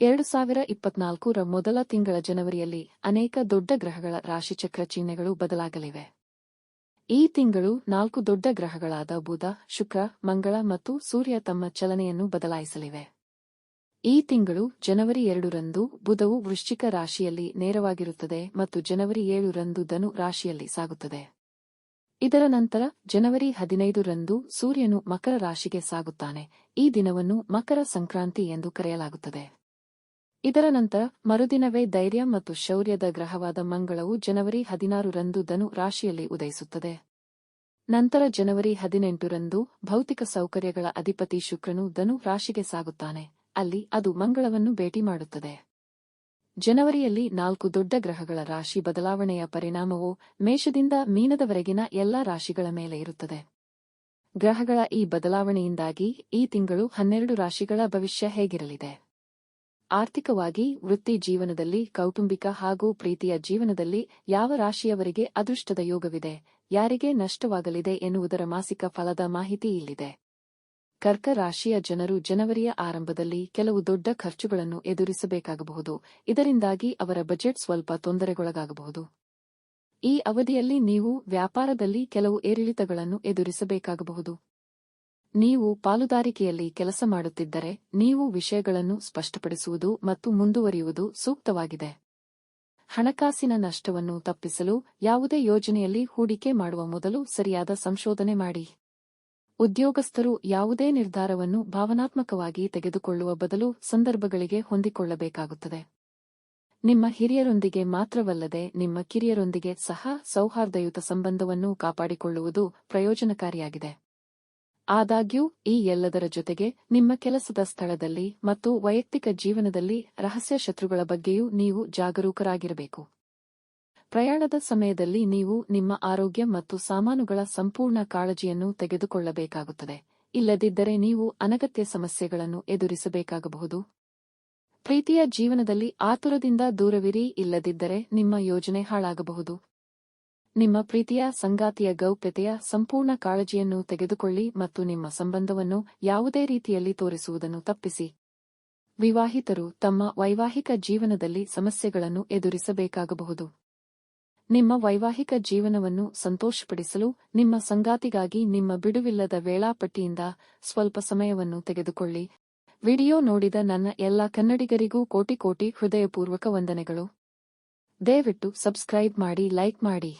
ಎರಡು ಸಾವಿರ ಇಪ್ಪತ್ನಾಲ್ಕರ ಮೊದಲ ತಿಂಗಳ ಜನವರಿಯಲ್ಲಿ ಅನೇಕ ದೊಡ್ಡ ಗ್ರಹಗಳ ರಾಶಿಚಕ್ರ ಚಿಹ್ನೆಗಳು ಬದಲಾಗಲಿವೆ. ಈ ತಿಂಗಳು ನಾಲ್ಕು ದೊಡ್ಡ ಗ್ರಹಗಳಾದ ಬುಧ, ಶುಕ್ರ, ಮಂಗಳ ಮತ್ತು ಸೂರ್ಯ ತಮ್ಮ ಚಲನೆಯನ್ನು ಬದಲಾಯಿಸಲಿವೆ. ಈ ತಿಂಗಳು ಜನವರಿ ಎರಡರಂದು ಬುಧವು ವೃಶ್ಚಿಕ ರಾಶಿಯಲ್ಲಿ ನೇರವಾಗಿರುತ್ತದೆ ಮತ್ತು ಜನವರಿ ಏಳರಂದು ಧನು ರಾಶಿಯಲ್ಲಿ ಸಾಗುತ್ತದೆ. ಇದರ ನಂತರ ಜನವರಿ ಹದಿನೈದರಂದು ಸೂರ್ಯನು ಮಕರ ರಾಶಿಗೆ ಸಾಗುತ್ತಾನೆ. ಈ ದಿನವನ್ನು ಮಕರ ಸಂಕ್ರಾಂತಿ ಎಂದು ಕರೆಯಲಾಗುತ್ತದೆ. ಇದರ ನಂತರ ಮರುದಿನವೇ ಧೈರ್ಯ ಮತ್ತು ಶೌರ್ಯದ ಗ್ರಹವಾದ ಮಂಗಳವು ಜನವರಿ ಹದಿನಾರರಂದು ಧನು ರಾಶಿಯಲ್ಲಿ ಉದಯಿಸುತ್ತದೆ. ನಂತರ ಜನವರಿ ಹದಿನೆಂಟರಂದು ಭೌತಿಕ ಸೌಕರ್ಯಗಳ ಅಧಿಪತಿ ಶುಕ್ರನು ಧನು ರಾಶಿಗೆ ಸಾಗುತ್ತಾನೆ. ಅಲ್ಲಿ ಅದು ಮಂಗಳವನ್ನು ಭೇಟಿ ಮಾಡುತ್ತದೆ. ಜನವರಿಯಲ್ಲಿ ನಾಲ್ಕು ದೊಡ್ಡ ಗ್ರಹಗಳ ರಾಶಿ ಬದಲಾವಣೆಯ ಪರಿಣಾಮವು ಮೇಷದಿಂದ ಮೀನದವರೆಗಿನ ಎಲ್ಲಾ ರಾಶಿಗಳ ಮೇಲೆ ಇರುತ್ತದೆ. ಗ್ರಹಗಳ ಈ ಬದಲಾವಣೆಯಿಂದಾಗಿ ಈ ತಿಂಗಳು ಹನ್ನೆರಡು ರಾಶಿಗಳ ಭವಿಷ್ಯ ಹೇಗಿರಲಿದೆ? ಆರ್ಥಿಕವಾಗಿ ವೃತ್ತಿ ಜೀವನದಲ್ಲಿ, ಕೌಟುಂಬಿಕ ಹಾಗೂ ಪ್ರೀತಿಯ ಜೀವನದಲ್ಲಿ ಯಾವ ರಾಶಿಯವರಿಗೆ ಅದೃಷ್ಟದ ಯೋಗವಿದೆ, ಯಾರಿಗೆ ನಷ್ಟವಾಗಲಿದೆ ಎನ್ನುವುದರ ಮಾಸಿಕ ಫಲದ ಮಾಹಿತಿ ಇಲ್ಲಿದೆ. ಕರ್ಕ ರಾಶಿಯ ಜನರು ಜನವರಿಯ ಆರಂಭದಲ್ಲಿ ಕೆಲವು ದೊಡ್ಡ ಖರ್ಚುಗಳನ್ನು ಎದುರಿಸಬೇಕಾಗಬಹುದು, ಇದರಿಂದಾಗಿ ಅವರ ಬಜೆಟ್ ಸ್ವಲ್ಪ ತೊಂದರೆಗೊಳಗಾಗಬಹುದು. ಈ ಅವಧಿಯಲ್ಲಿ ನೀವು ವ್ಯಾಪಾರದಲ್ಲಿ ಕೆಲವು ಏರಿಳಿತಗಳನ್ನು ಎದುರಿಸಬೇಕಾಗಬಹುದು. ನೀವು ಪಾಲುದಾರಿಕೆಯಲ್ಲಿ ಕೆಲಸ ಮಾಡುತ್ತಿದ್ದರೆ ನೀವು ವಿಷಯಗಳನ್ನು ಸ್ಪಷ್ಟಪಡಿಸುವುದು ಮತ್ತು ಮುಂದುವರಿಯುವುದು ಸೂಕ್ತವಾಗಿದೆ. ಹಣಕಾಸಿನ ನಷ್ಟವನ್ನು ತಪ್ಪಿಸಲು ಯಾವುದೇ ಯೋಜನೆಯಲ್ಲಿ ಹೂಡಿಕೆ ಮಾಡುವ ಮೊದಲು ಸರಿಯಾದ ಸಂಶೋಧನೆ ಮಾಡಿ. ಉದ್ಯೋಗಸ್ಥರು ಯಾವುದೇ ನಿರ್ಧಾರವನ್ನು ಭಾವನಾತ್ಮಕವಾಗಿ ತೆಗೆದುಕೊಳ್ಳುವ ಬದಲು ಸಂದರ್ಭಗಳಿಗೆ ಹೊಂದಿಕೊಳ್ಳಬೇಕಾಗುತ್ತದೆ. ನಿಮ್ಮ ಹಿರಿಯರೊಂದಿಗೆ ಮಾತ್ರವಲ್ಲದೆ ನಿಮ್ಮ ಕಿರಿಯರೊಂದಿಗೆ ಸಹ ಸೌಹಾರ್ದಯುತ ಸಂಬಂಧವನ್ನು ಕಾಪಾಡಿಕೊಳ್ಳುವುದು ಪ್ರಯೋಜನಕಾರಿಯಾಗಿದೆ. ಆದಾಗ್ಯೂ, ಈ ಎಲ್ಲದರ ಜೊತೆಗೆ, ನಿಮ್ಮ ಕೆಲಸದ ಸ್ಥಳದಲ್ಲಿ ಮತ್ತು ವೈಯಕ್ತಿಕ ಜೀವನದಲ್ಲಿ ರಹಸ್ಯ ಶತ್ರುಗಳ ಬಗ್ಗೆಯೂ ನೀವು ಜಾಗರೂಕರಾಗಿರಬೇಕು. ಪ್ರಯಾಣದ ಸಮಯದಲ್ಲಿ ನೀವು ನಿಮ್ಮ ಆರೋಗ್ಯ ಮತ್ತು ಸಾಮಾನುಗಳ ಸಂಪೂರ್ಣ ಕಾಳಜಿಯನ್ನು ತೆಗೆದುಕೊಳ್ಳಬೇಕಾಗುತ್ತದೆ. ಇಲ್ಲದಿದ್ದರೆ ನೀವು ಅನಗತ್ಯ ಸಮಸ್ಯೆಗಳನ್ನು ಎದುರಿಸಬೇಕಾಗಬಹುದು. ಪ್ರೀತಿಯ ಜೀವನದಲ್ಲಿ ಆತುರದಿಂದ ದೂರವಿರಿ, ಇಲ್ಲದಿದ್ದರೆ ನಿಮ್ಮ ಯೋಜನೆ ಹಾಳಾಗಬಹುದು. ನಿಮ್ಮ ಪ್ರೀತಿಯ, ಸಂಗಾತಿಯ, ಗೌಪ್ಯತೆಯ ಸಂಪೂರ್ಣ ಕಾಳಜಿಯನ್ನು ತೆಗೆದುಕೊಳ್ಳಿ ಮತ್ತು ನಿಮ್ಮ ಸಂಬಂಧವನ್ನು ಯಾವುದೇ ರೀತಿಯಲ್ಲಿ ತೋರಿಸುವುದನ್ನು ತಪ್ಪಿಸಿ. ವಿವಾಹಿತರು ತಮ್ಮ ವೈವಾಹಿಕ ಜೀವನದಲ್ಲಿ ಸಮಸ್ಯೆಗಳನ್ನು ಎದುರಿಸಬೇಕಾಗಬಹುದು. ನಿಮ್ಮ ವೈವಾಹಿಕ ಜೀವನವನ್ನು ಸಂತೋಷಪಡಿಸಲು, ನಿಮ್ಮ ಸಂಗಾತಿಗಾಗಿ ನಿಮ್ಮ ಬಿಡುವಿಲ್ಲದ ವೇಳಾಪಟ್ಟಿಯಿಂದ ಸ್ವಲ್ಪ ಸಮಯವನ್ನು ತೆಗೆದುಕೊಳ್ಳಿ. ವಿಡಿಯೋ ನೋಡಿದ ನನ್ನ ಎಲ್ಲ ಕನ್ನಡಿಗರಿಗೂ ಕೋಟಿ ಕೋಟಿ ಹೃದಯಪೂರ್ವಕ ವಂದನೆಗಳು. ದಯವಿಟ್ಟು ಸಬ್ಸ್ಕ್ರೈಬ್ ಮಾಡಿ, ಲೈಕ್ ಮಾಡಿ.